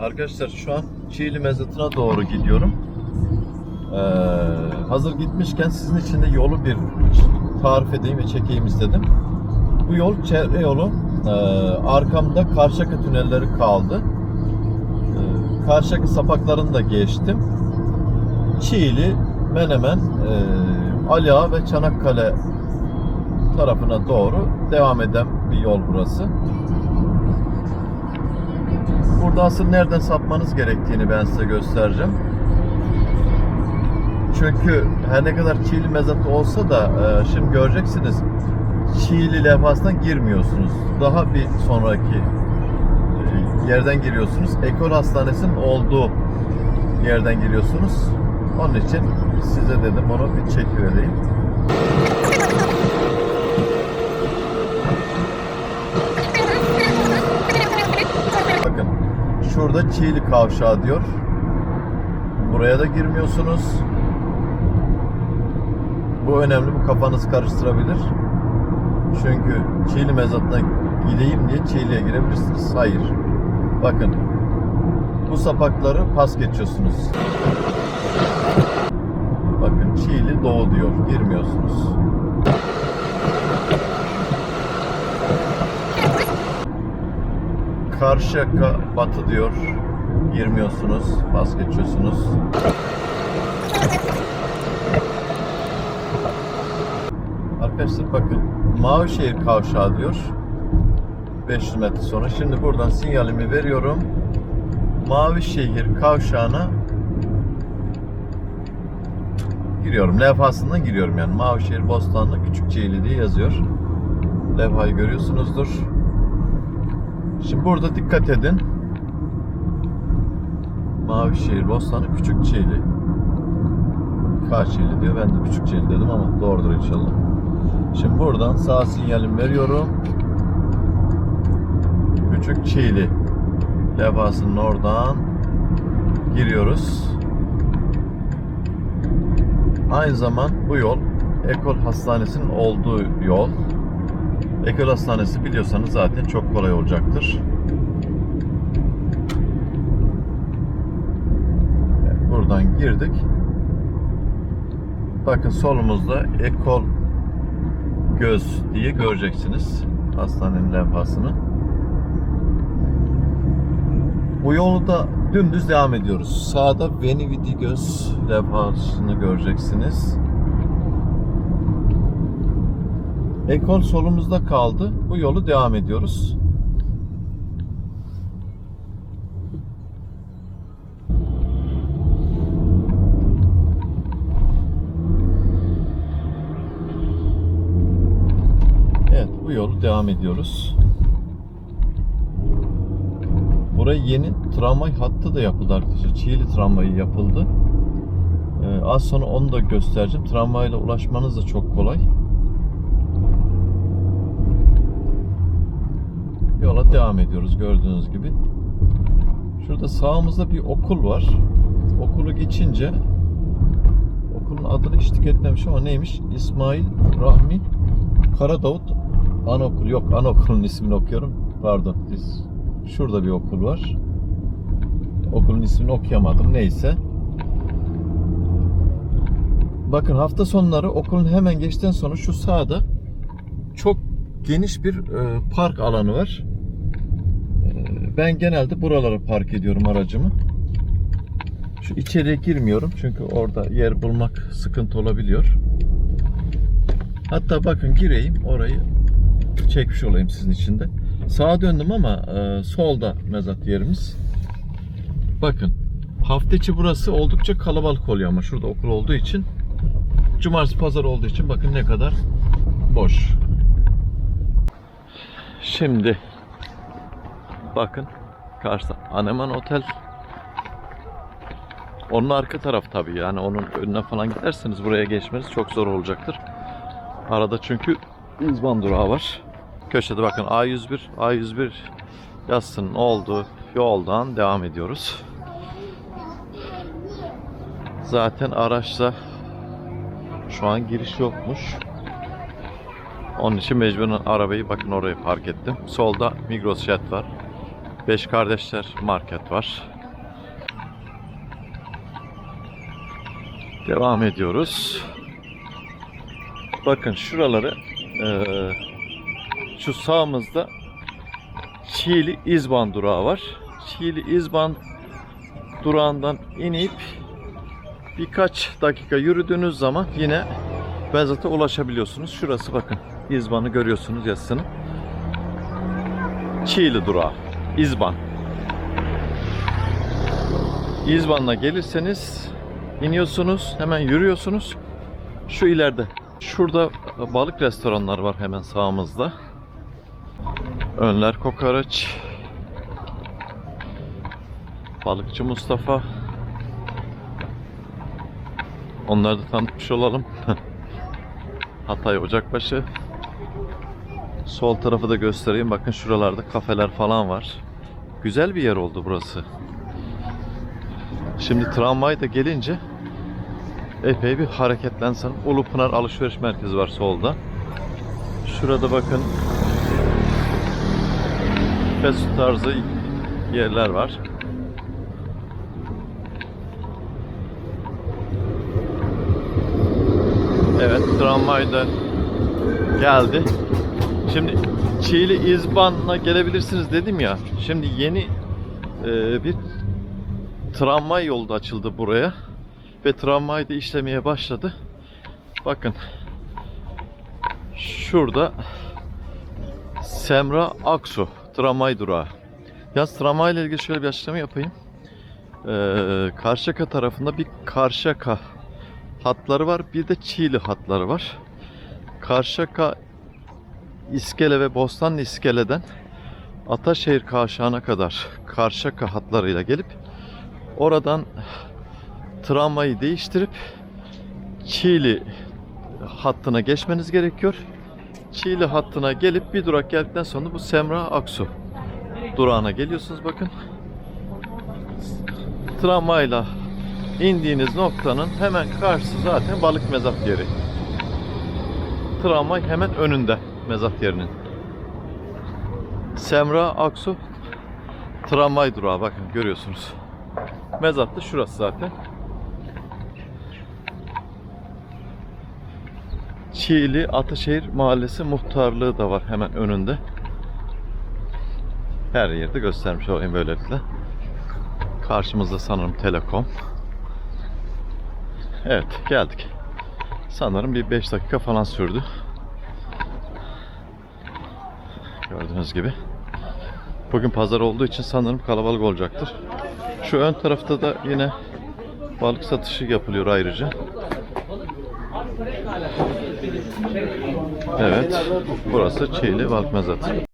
Arkadaşlar şu an Çiğli mezatına doğru gidiyorum. Ee, hazır gitmişken sizin için de yolu bir tarif edeyim ve çekeyim istedim. Bu yol çevre yolu. Ee, arkamda Karşıyaka tünelleri kaldı. Ee, Karşıyaka sapaklarını da geçtim. Çiğli, Menemen, e, Ali Ağa ve Çanakkale tarafına doğru devam eden bir yol burası. Burada asıl nereden sapmanız gerektiğini ben size göstereceğim. Çünkü her ne kadar Çiğli mezatı olsa da e, şimdi göreceksiniz Çiğli levhasına girmiyorsunuz. Daha bir sonraki e, yerden giriyorsunuz. Ekol Hastanesi'nin olduğu yerden giriyorsunuz. Onun için size dedim onu bir çekivereyim. Bakın şurada Çiğli Kavşağı diyor. Buraya da girmiyorsunuz. Bu önemli. Bu kafanızı karıştırabilir. Çünkü Çiğli mezatına gideyim diye Çiğli'ye girebilirsiniz. Hayır. Bakın. Bu sapakları pas geçiyorsunuz. Bakın Çiğli Doğu diyor. Girmiyorsunuz. Karşıyaka Batı diyor. Girmiyorsunuz. Pas geçiyorsunuz. Arkadaşlar bakın Mavişehir kavşağı diyor. 500 metre sonra. Şimdi buradan sinyalimi veriyorum. Mavişehir kavşağına giriyorum. Levhasından giriyorum yani. Mavişehir Bostanlı Küçükçeyli diye yazıyor. Levhayı görüyorsunuzdur. Şimdi burada dikkat edin. Mavişehir Bostanlı Küçükçeyli. Kaçeli diyor. Ben de Küçükçeyli dedim ama doğrudur inşallah. Şimdi buradan sağ sinyalim veriyorum. Küçük Çiğli levhasının oradan giriyoruz. Aynı zaman bu yol Ekol Hastanesi'nin olduğu yol. Ekol Hastanesi biliyorsanız zaten çok kolay olacaktır. Buradan girdik. Bakın solumuzda Ekol Göz diye göreceksiniz hastanenin levhasını. Bu yolu da dümdüz devam ediyoruz. Sağda Venividi Göz levhasını göreceksiniz. Ekol solumuzda kaldı. Bu yolu devam ediyoruz. Evet, bu yolu devam ediyoruz. Buraya yeni tramvay hattı da yapıldı arkadaşlar. Çiğli tramvayı yapıldı. Ee, az sonra onu da göstereceğim. Tramvayla ulaşmanız da çok kolay. Yola devam ediyoruz gördüğünüz gibi. Şurada sağımızda bir okul var. Okulu geçince okulun adını hiç dikkat etmemişim ama neymiş? İsmail Rahmi Karadavut Anaokulu. Yok anaokulun ismini okuyorum. Pardon. Biz Şurada bir okul var. Okulun ismini okuyamadım. Neyse. Bakın hafta sonları okulun hemen geçten sonra şu sağda çok geniş bir e, park alanı var. Ben genelde buralara park ediyorum aracımı. Şu içeriye girmiyorum çünkü orada yer bulmak sıkıntı olabiliyor. Hatta bakın gireyim orayı çekmiş olayım sizin için de. Sağa döndüm ama e, solda mezat yerimiz. Bakın hafta içi burası oldukça kalabalık oluyor ama şurada okul olduğu için cumartesi pazar olduğu için bakın ne kadar boş. Şimdi bakın karşıda Aneman Otel onun arka taraf tabii yani onun önüne falan giderseniz buraya geçmeniz çok zor olacaktır. Arada çünkü İzban durağı var. Köşede bakın A101, A101 yazısının olduğu yoldan devam ediyoruz. Zaten araçla şu an giriş yokmuş. Onun için mecburen arabayı bakın oraya park ettim. Solda Migros Jet var. Beş Kardeşler Market var. Devam ediyoruz. Bakın şuraları eee, şu sağımızda Çiğli İzban durağı var. Çiğli İzban durağından inip birkaç dakika yürüdüğünüz zaman yine Beyazıt'a ulaşabiliyorsunuz. Şurası bakın. İzban'ı görüyorsunuz yazısını. Çiğli durağı. İzban. İzban'la gelirseniz iniyorsunuz. Hemen yürüyorsunuz. Şu ileride. Şurada balık restoranlar var hemen sağımızda. Önler Kokoreç. Balıkçı Mustafa. Onları da tanıtmış olalım. Hatay Ocakbaşı. Sol tarafı da göstereyim. Bakın şuralarda kafeler falan var. Güzel bir yer oldu burası. Şimdi tramvay da gelince epey bir hareketlensin. Ulupınar Alışveriş Merkezi var solda. Şurada bakın fast tarzı yerler var. Evet tramvay da geldi. Şimdi Çiğli İzban'la gelebilirsiniz dedim ya. Şimdi yeni e, bir tramvay yolu da açıldı buraya. Ve tramvay da işlemeye başladı. Bakın. Şurada Semra Aksu tramvay durağı. Yalnız tramvay ile ilgili şöyle bir açıklama yapayım. Ee, Karşıyaka tarafında bir Karşıyaka hatları var. Bir de Çiğli hatları var. Karşıyaka İskele ve Bostanlı İskele'den Ataşehir Kavşağı'na kadar Karşıyaka hatlarıyla gelip oradan tramvayı değiştirip Çiğli hattına geçmeniz gerekiyor. Çiğli hattına gelip bir durak geldikten sonra bu Semra Aksu durağına geliyorsunuz bakın. Tramvayla indiğiniz noktanın hemen karşısı zaten balık mezat yeri. Tramvay hemen önünde mezat yerinin. Semra Aksu tramvay durağı bakın görüyorsunuz. Mezat da şurası zaten. Çiğli Ataşehir Mahallesi muhtarlığı da var hemen önünde. Her yerde göstermiş olayım böylelikle. Karşımızda sanırım Telekom. Evet geldik. Sanırım bir 5 dakika falan sürdü. Gördüğünüz gibi. Bugün pazar olduğu için sanırım kalabalık olacaktır. Şu ön tarafta da yine balık satışı yapılıyor ayrıca. Evet. Burası Çiğli Balık Mezatı.